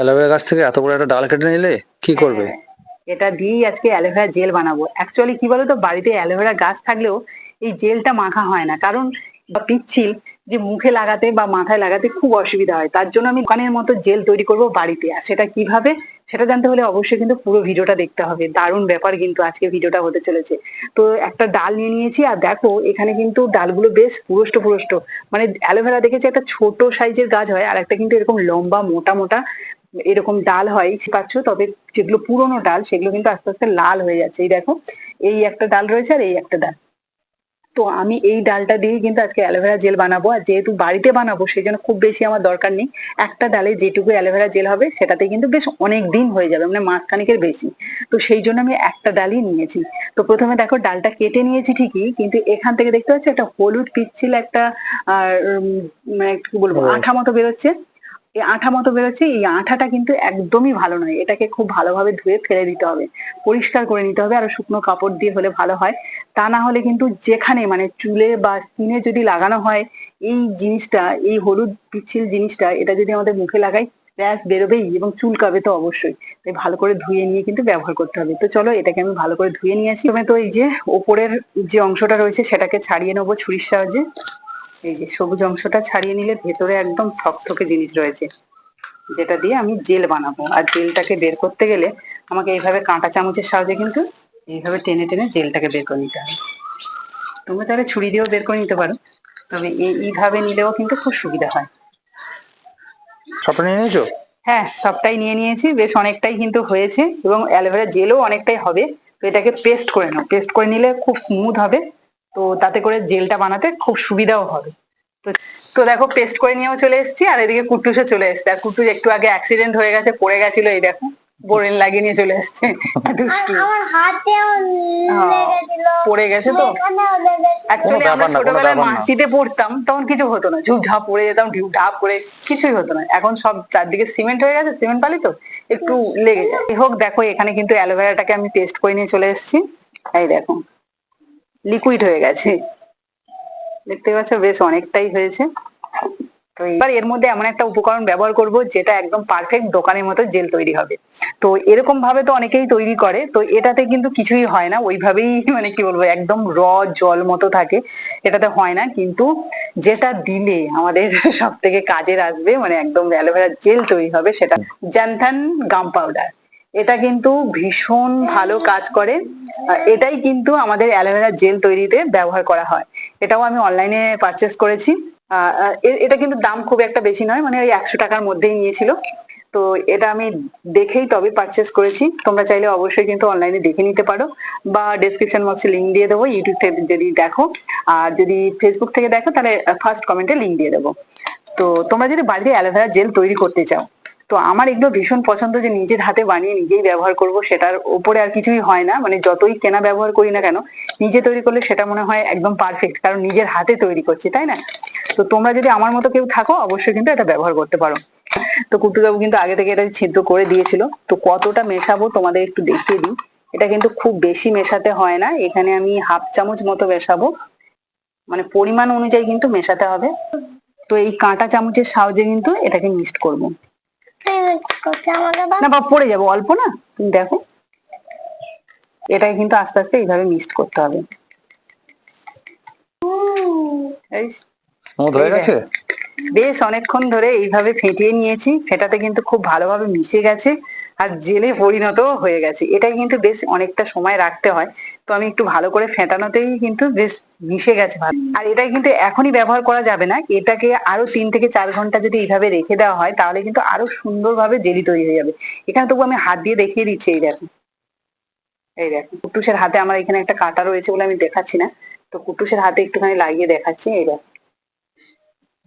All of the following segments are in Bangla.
অ্যালোভেরা গাছ থেকে এত বড় একটা ডাল কেটে নিলে কি করবে? হ্যাঁ, এটা দিয়েই আজকে অ্যালোভেরা জেল বানাবো। অ্যাকচুয়ালি কি বলতো বাড়িতে অ্যালোভেরা গাছ থাকলেও এই জেলটা মাখা হয় না। কারণ বা পিচ্ছিল যে মুখে লাগাতে বা মাথায় লাগাতে খুব অসুবিধা হয়। তার জন্য আমি দোকানের মতো জেল তৈরি করব বাড়িতে। আর সেটা কীভাবে সেটা জানতে হলে অবশ্যই কিন্তু পুরো ভিডিওটা দেখতে হবে। দারুণ ব্যাপার কিন্তু আজকে ভিডিওটা হতে চলেছে। তো একটা ডাল নিয়ে নিয়েছি আর দেখো এখানে কিন্তু ডালগুলো বেশ পুরষ্ট পুরষ্ট। মানে অ্যালোভেরা দেখেছি একটা ছোট সাইজের গাছ হয় আর একটা কিন্তু এরকম লম্বা মোটা মোটা এরকম ডাল হয় পাচ্ছ তবে যেগুলো পুরোনো ডাল সেগুলো কিন্তু আস্তে আস্তে লাল হয়ে যাচ্ছে। এই দেখো এই একটা ডাল রয়েছে আর এই একটা ডাল। তো আমি এই ডালটা দিয়ে কিন্তু আজকে অ্যালোভেরা জেল বানাবো। আর যেহেতু বাড়িতে বানাবো সেই জন্য খুব বেশি আমার দরকার নেই। একটা ডালে যেটুকু অ্যালোভেরা জেল হবে সেটাতে কিন্তু বেশ অনেক দিন হয়ে যাবে মানে মাসখানেকের বেশি। তো সেই জন্য আমি একটা ডালই নিয়েছি। তো প্রথমে দেখো ডালটা কেটে নিয়েছি ঠিকই কিন্তু এখান থেকে দেখতে পাচ্ছি একটা হলুদ পিচ্ছিল একটা আর মানে কি বলব। আঠা মতো বেরোচ্ছে। এই আঠা মতো বেরোচ্ছে, এই আঠাটা কিন্তু একদমই ভালো নয়। এটাকে খুব ভালোভাবে ধুয়ে ফেলে দিতে হবে। পরিষ্কার করে নিতে হবে, আর শুকনো কাপড় দিয়ে হলে ভালো হয়। তা না হলে কিন্তু যেখানে মানে চুলে বা স্কিনে যদি লাগানো হয়, এই জিনিসটা, এই হলুদ পিচ্ছিল জিনিসটা, এটা যদি আমাদের মুখে লাগাই র্যাশ বেরোবেই এবং চুলকাবে তো অবশ্যই। তাই ভালো করে ধুয়ে নিয়ে কিন্তু ব্যবহার করতে হবে। তো চলো এটাকে আমি ভালো করে ধুয়ে নিয়েছি প্রথমে তো এই যে ওপরের যে অংশটা রয়েছে, সেটাকে ছাড়িয়ে নেব ছুরির সাহায্যে। এই যে সবুজ অংশটা ছাড়িয়ে নিলে ভেতরে একদম থকথকে জিনিস রয়েছে। যেটা দিয়ে আমি জেল বানাবো। আর জেলটাকে বের করতে গেলে আমাকে এইভাবে কাঁটা চামচের সাহায্যে কিন্তু এইভাবে টেনে টেনে জেলটাকে বের করে নিতে হবে। তোমরা তাহলে ছুরি দিয়েও বের করে নিতে পারো। তবে এইভাবে নিলেও কিন্তু খুব সুবিধা হয়। সবটা নিয়ে নিয়েছো? হ্যাঁ সবটাই নিয়ে নিয়েছি। বেশ অনেকটাই কিন্তু হয়েছে এবং অ্যালোভেরা জেলও অনেকটাই হবে। তো এটাকে পেস্ট করে নাও। পেস্ট করে নিলে খুব স্মুথ হবে। তো তাতে করে জেলটা বানাতে খুব সুবিধাও হবে। তো তো দেখো পেস্ট করে নিয়েও চলে এসেছি আর এদিকে কুট্টুসে চলে এসেছে। আর কুট্টুস একটু আগে অ্যাক্সিডেন্ট হয়ে গেছে পড়ে গেছিল এই দেখো বোরেন লাগিয়ে নিয়ে চলে এসেছে। দুষ্টু। আমার হাতেও হ্যাঁ, পড়ে গেছে তো। অ্যাকচুয়ালি আমরা ছোটবেলায় মাটিতে পড়তাম তখন কিছু হতো না। ঝুপ ঝাপ পড়ে যেতাম ঢিউ ঢাপ করে কিছুই হতো না। এখন সব চারদিকে সিমেন্ট হয়ে গেছে সিমেন্ট বালি তো একটু লেগে যায়। যাই হোক দেখো এখানে কিন্তু অ্যালোভেরাটাকে আমি পেস্ট করে নিয়ে চলে এসেছি। এই দেখো। লিকুইড হয়ে গেছে। দেখতে পাচ্ছ বেশ অনেকটাই হয়েছে। তো এবার এর মধ্যে এমন একটা উপকরণ ব্যবহার করব যেটা একদম পারফেক্ট দোকানের মতো জেল তৈরি হবে। তো এরকম ভাবে তো অনেকেই তৈরি করে তো এটাতে কিন্তু কিছুই হয় না। ওইভাবেই মানে কি বলব একদম র জল মতো থাকে। এটাতে হয় না কিন্তু যেটা দিলে আমাদের সব থেকে কাজের আসবে মানে একদম অ্যালোভেরা জেল তৈরি হবে সেটা জ্যানথান গাম পাউডার এটা কিন্তু ভীষণ ভালো কাজ করে। এটাই কিন্তু আমাদের অ্যালোভেরা জেল তৈরিতে ব্যবহার করা হয়। এটাও আমি অনলাইনে পারচেস করেছি। এটা কিন্তু দাম খুব একটা বেশি নয় মানে ওই একশো টাকার মধ্যেই নিয়েছিল। তো এটা আমি দেখেই তবে পারচেস করেছি। তোমরা চাইলে অবশ্যই কিন্তু অনলাইনে দেখে নিতে পারো। বা ডেসক্রিপশন বক্সে লিঙ্ক দিয়ে দেবো ইউটিউব থেকে যদি দেখো। আর যদি ফেসবুক থেকে দেখো, তাহলে ফার্স্ট কমেন্টে লিঙ্ক দিয়ে দেবো। তো তোমরা যদি বাড়িতে অ্যালোভেরা জেল তৈরি করতে চাও তো আমার এগুলো ভীষণ পছন্দ যে নিজের হাতে বানিয়ে নিজেই ব্যবহার করব, সেটার উপরে আর কিছুই হয় না। মানে যতই কেনা ব্যবহার করি না কেন, নিজে তৈরি করলে সেটা মনে হয় একদম পারফেক্ট কারণ নিজের হাতে তৈরি করছি, তাই না? তো তোমরা যদি আমার মতো কেউ থাকো, অবশ্যই কিন্তু এটা ব্যবহার করতে পারো। তো কুট্টুবাবু কিন্তু আগে থেকে এটা ছিদ্র করে দিয়েছিল। তো কতটা মেশাবো তোমাদের একটু দেখিয়ে দিই। এটা কিন্তু খুব বেশি মেশাতে হয় না। এখানে আমি হাফ চামচ মতো মেশাবো। মানে পরিমাণ অনুযায়ী কিন্তু মেশাতে হবে। তো এই কাঁটা চামচের সাহায্যে কিন্তু এটাকে মিক্সড করব। না বা পড়ে যাব অল্প না? তুমি দেখো। এটাকে কিন্তু আস্তে আস্তে এইভাবে মিক্সড করতে হবে। এই হয়ে গেছে? বেশ অনেকক্ষণ ধরে এইভাবে ফেটিয়ে নিয়েছি। ফেটাতে কিন্তু খুব ভালোভাবে মিশে গেছে। আর জেলে পরিণত হয়ে গেছে। এটাই কিন্তু বেশ অনেকটা সময় রাখতে হয়। তো আমি একটু ভালো করে ফেটানোতেই কিন্তু বেশ মিশে গেছে আর এটাই কিন্তু এখনই ব্যবহার করা যাবে না। এটাকে আরও তিন থেকে চার ঘণ্টা যদি এইভাবে রেখে দেওয়া হয়, তাহলে কিন্তু আরও সুন্দরভাবে জেলি তৈরি হয়ে যাবে। এখানে তবু আমি হাত দিয়ে দেখিয়ে দিচ্ছি, এই দেখো। এই দেখো, কুটুসের হাতে আমার এখানে একটা কাটা রয়েছে বলে আমি দেখাচ্ছি না। তো কুটুসের হাতে একটুখানি লাগিয়ে দেখাচ্ছি, এই দেখো।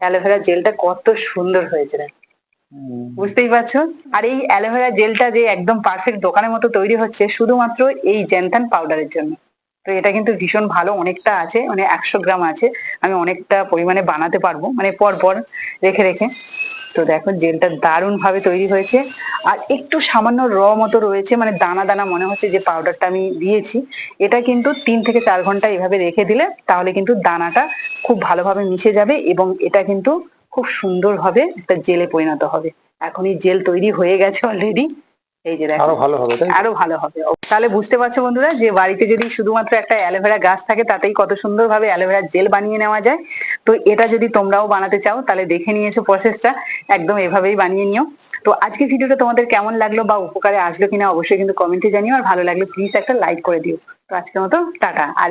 অ্যালোভেরা জেলটা কত সুন্দর হয়েছে, দেখ। বুঝতেই পারছ? আর এই অ্যালোভেরা জেলটা যে একদম পারফেক্ট দোকানের মতো তৈরি হচ্ছে, শুধুমাত্র এই জেনথান পাউডারের জন্য। তো এটা কিন্তু ভীষণ ভালো, অনেকটা আছে মানে একশো গ্রাম আছে। আমি অনেকটা পরিমাণে বানাতে পারব মানে পর পর রেখে রেখে। তো দেখো, জেলটা দারুণ ভাবে তৈরি হয়েছে। আর একটু সামান্য র মতো রয়েছে মানে দানা দানা মনে হচ্ছে যে পাউডারটা আমি দিয়েছি। এটা কিন্তু তিন থেকে চার ঘণ্টা এভাবে রেখে দিলে তাহলে কিন্তু দানাটা খুব ভালোভাবে মিশে যাবে এবং এটা কিন্তু খুব সুন্দরভাবে একটা জেলে পরিণত হবে। এখনই জেল তৈরি হয়ে গেছে অলরেডি এই যে দেখো আরও ভালো হবে আরও ভালো হবে। তাহলে বুঝতে পারছ বন্ধুরা যে বাড়িতে যদি শুধুমাত্র একটা অ্যালোভেরা গাছ থাকে তাতেই কত সুন্দরভাবে অ্যালোভেরা জেল বানিয়ে নেওয়া যায়। তো এটা যদি তোমরাও বানাতে চাও তাহলে দেখে নিয়েছো প্রসেসটা একদম এভাবেই বানিয়ে নিও। তো আজকে ভিডিওটা তোমাদের কেমন লাগল বা উপকারে আসলো কিনা অবশ্যই কিন্তু কমেন্টে জানিও। আর ভালো লাগলে প্লিজ একটা লাইক করে দিও। তো আজকের মতো টাটা। আর